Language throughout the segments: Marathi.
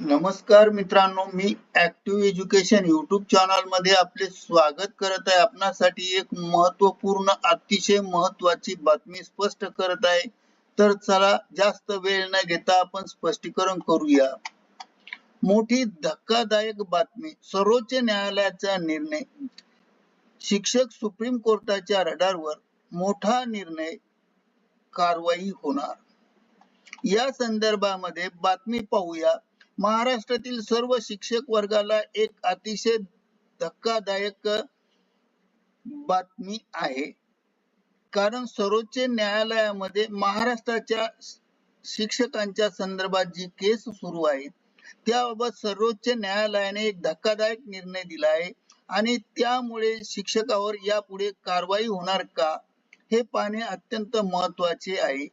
नमस्कार मित्रांनो मी ऍक्टिव्ह एज्युकेशन युट्यूब चॅनलमध्ये आपले स्वागत करत आहे. आपणासाठी एक महत्त्वपूर्ण अतिशय महत्वाची बातमी स्पष्ट करत आहे. तर चला जास्त वेळ न घेता आपण स्पष्टीकरण करूया. मोठी धक्कादायक बातमी सर्वोच्च न्यायालयाचा निर्णय. शिक्षक सुप्रीम कोर्टाच्या रडारवर मोठा निर्णय कारवाई होणार. या संदर्भामध्ये बातमी पाहूया. महाराष्ट्रातील सर्व शिक्षक वर्गाला एक अतिशय धक्कादायक बातमी आहे. कारण सर्वोच्च न्यायालयामध्ये महाराष्ट्राच्या शिक्षकांच्या संदर्भात जी केस सुरू आहे त्याबाबत सर्वोच्च न्यायालयाने एक धक्कादायक निर्णय दिला आहे. आणि त्यामुळे शिक्षकावर यापुढे कारवाई होणार का हे पाहणे अत्यंत महत्त्वाचे आहे.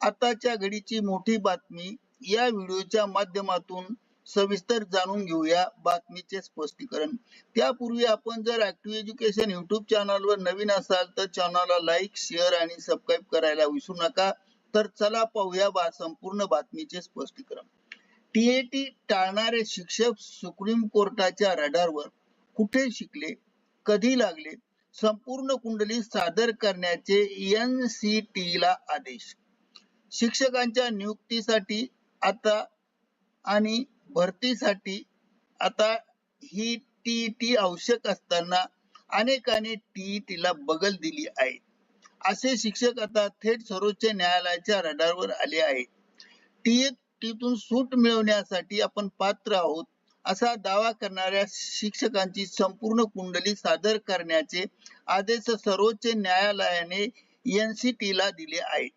आताच्या घडीची मोठी बातमी या व्हिडिओच्या माध्यमातून सविस्तर जाणून घेऊया बातमीचे स्पष्टीकरण. त्यापूर्वी आपण जर ऍक्टिव्ह एज्युकेशन युट्यूब चॅनलवर नवीन असाल तर चॅनलला लाईक शेअर आणि सबस्क्राईब करायला विसरू नका. तर चला पाहूया बा संपूर्ण बातमीचे स्पष्टीकरण. टीएटी टाळणारे शिक्षक सुप्रीम कोर्टाच्या रडारवर कुठे शिकले कधी लागले संपूर्ण कुंडली सादर करण्याचे एन सी टी ला आदेश. शिक्षकांच्या नियुक्तीसाठी आता आणि भरतीसाठी आता ही टीईटी आवश्यक असताना अनेकांनी टीईटी ला बगल दिली आहे. असे शिक्षक आता थेट सर्वोच्च न्यायालयाच्या रडारवर आले आहेत. टीईटीतून सूट मिळवण्यासाठी आपण पात्र आहोत असा दावा करणाऱ्या शिक्षकांची संपूर्ण कुंडली सादर करण्याचे आदेश सर्वोच्च न्यायालयाने एनसीटी ला दिले आहेत.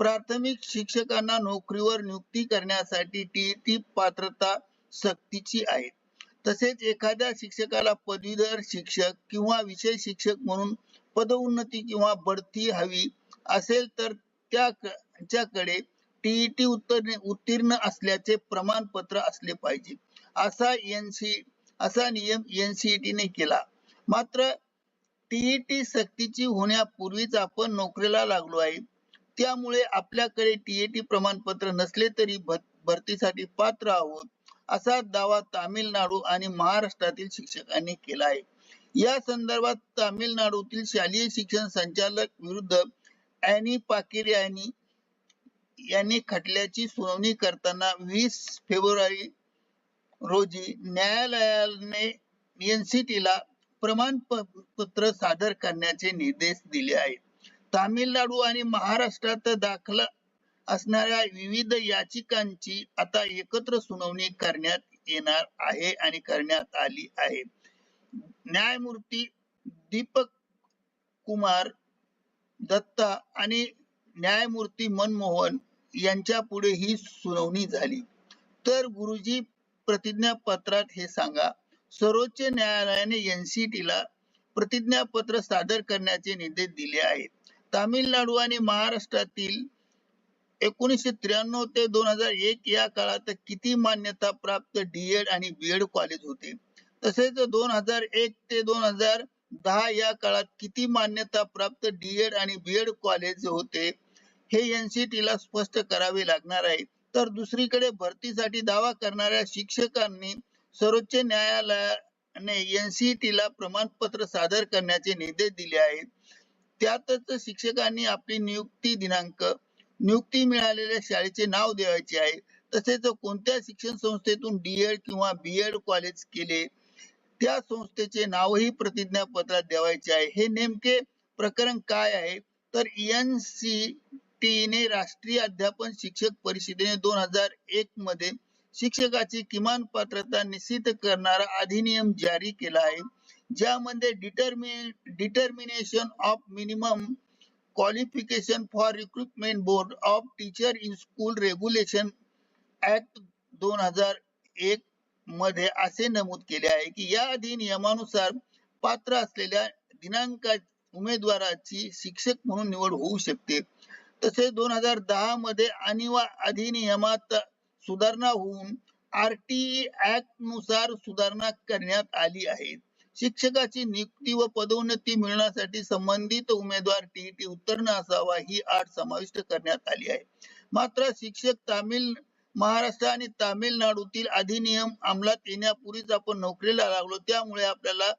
प्राथमिक शिक्षकांना नोकरीवर नियुक्ती करण्यासाठी टीईटी पात्रता सक्तीची आहे. तसेच एखाद्या शिक्षकाला पदवीधर शिक्षक किंवा विषय शिक्षक म्हणून पदोन्नती किंवा बढती हवी असेल तर त्याच्याकडे टीईटी उत्तीर्ण उत्तीर्ण असल्याचे प्रमाणपत्र असले पाहिजे. असा एनसी असा नियम एनसीईटी ने केला. मात्र टीईटी सक्तीची होण्यापूर्वीच आपण नोकरीला लागलो आहे. त्यामुळे आपल्याकडे टीएटी प्रमाणपत्र नसले तरी भरतीसाठी पात्र आहोत असा दावा तामिळनाडू आणि महाराष्ट्रातील शिक्षकांनी केला आहे. या संदर्भात तामिळनाडूतील शालेय शिक्षण संचालक विरुद्ध अॅनी पाकिर यांनी यांनी खटल्याची सुनावणी करताना वीस फेब्रुवारी रोजी न्यायालयाने एनसीटीला प्रमाणपत्र सादर करण्याचे निर्देश दिले आहेत. तामिळनाडू आणि महाराष्ट्रात दाखल असणाऱ्या विविध याचिकांची आता एकत्र सुनावणी करण्यात येणार आहे आणि करण्यात आली आहे. न्यायमूर्ती दीपक कुमार दत्ता आणि न्यायमूर्ती मनमोहन यांच्या पुढे ही सुनावणी झाली. तर गुरुजी प्रतिज्ञापत्रात हे सांगा. सर्वोच्च न्यायालयाने एनसीटीला प्रतिज्ञापत्र सादर करण्याचे निर्देश दिले आहेत. तामिळनाडू आणि महाराष्ट्रातील एकोणीसशे त्र्याण्णव ते दोन हजार एक या काळात किती मान्यता प्राप्त डीएड आणि बीएड कॉलेज होते? तसेच दोन हजार एक ते दोन हजार दहा या काळात किती मान्यता प्राप्त डीएड आणि बीएड कॉलेज होते? हे एनसीटी ला स्पष्ट करावे लागणार आहे. तर दुसरीकडे भरतीसाठी दावा करणाऱ्या शिक्षकांनी सर्वोच्च न्यायालयाने एनसीटी ला प्रमाणपत्र सादर करण्याचे निर्देश दिले आहेत. त्यातच शिक्षकांनी आपली नियुक्ती दिनांक नियुक्ती मिळालेल्या शाळेचे नाव द्यायचे आहे. तसेच कोणत्या शिक्षण संस्थेतून डीएड किंवा बीएड कॉलेज केले त्या संस्थेचे नावही प्रतिज्ञापत्रात द्यावायचे आहे. हे नेमके प्रकरण काय आहे? तर एन सी टीने राष्ट्रीय अध्यापन शिक्षक परिषदेने दोन हजार एक मध्ये शिक्षकाची किमान पात्रता निश्चित करणारा अधिनियम जारी केला आहे. ज्यामध्ये determine determination of minimum qualification for recruitment board of teacher in school regulation act दोन हजार एक मध्ये असे नमूद केले आहे की या अधिनियमानुसार पात्र असलेल्या दिनांका उमेदवाराची शिक्षक म्हणून निवड होऊ शकते. तसेच दोन हजार दहा मध्ये अनिवा अधिनियमात सुधारणा होऊन आर टी ऍक्टनुसार सुधारणा करण्यात आली आहे. शिक्षकाची नियुक्ती व पदोन्नती मिळण्यासाठी संबंधित उमेदवार टीईटी उत्तीर्ण असावा ही अट समाविष्ट करण्यात आली आहे. मात्र शिक्षक तामिळ महाराष्ट्र आणि तामिळनाडूतील अधिनियम अंमलात येण्यापूर्वीच आपण नोकरीला लागलो त्यामुळे आपल्याला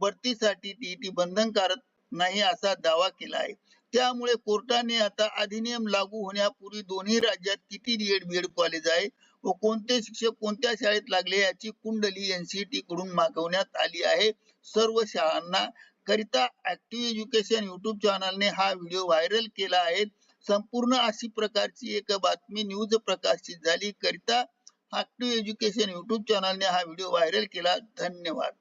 बढतीसाठी टीईटी बंधनकारक नाही असा दावा केला आहे. त्यामुळे कोर्टाने आता अधिनियम लागू होण्यापूर्वी दोन्ही राज्यात किती डीएड बीएड कॉलेज आहे व कोणते शिक्षक कोणत्या शाळेत लागले याची कुंडली एनसीटी कडून मागवण्यात आली आहे. सर्व शाळांना करिता ऍक्टिव्ह एज्युकेशन युट्यूब चॅनलने हा व्हिडिओ व्हायरल केला आहे. संपूर्ण अशी प्रकारची एक बातमी न्यूज प्रकाशित झाली. करिता ऍक्टिव्ह एज्युकेशन युट्यूब चॅनलने हा व्हिडिओ व्हायरल केला. धन्यवाद.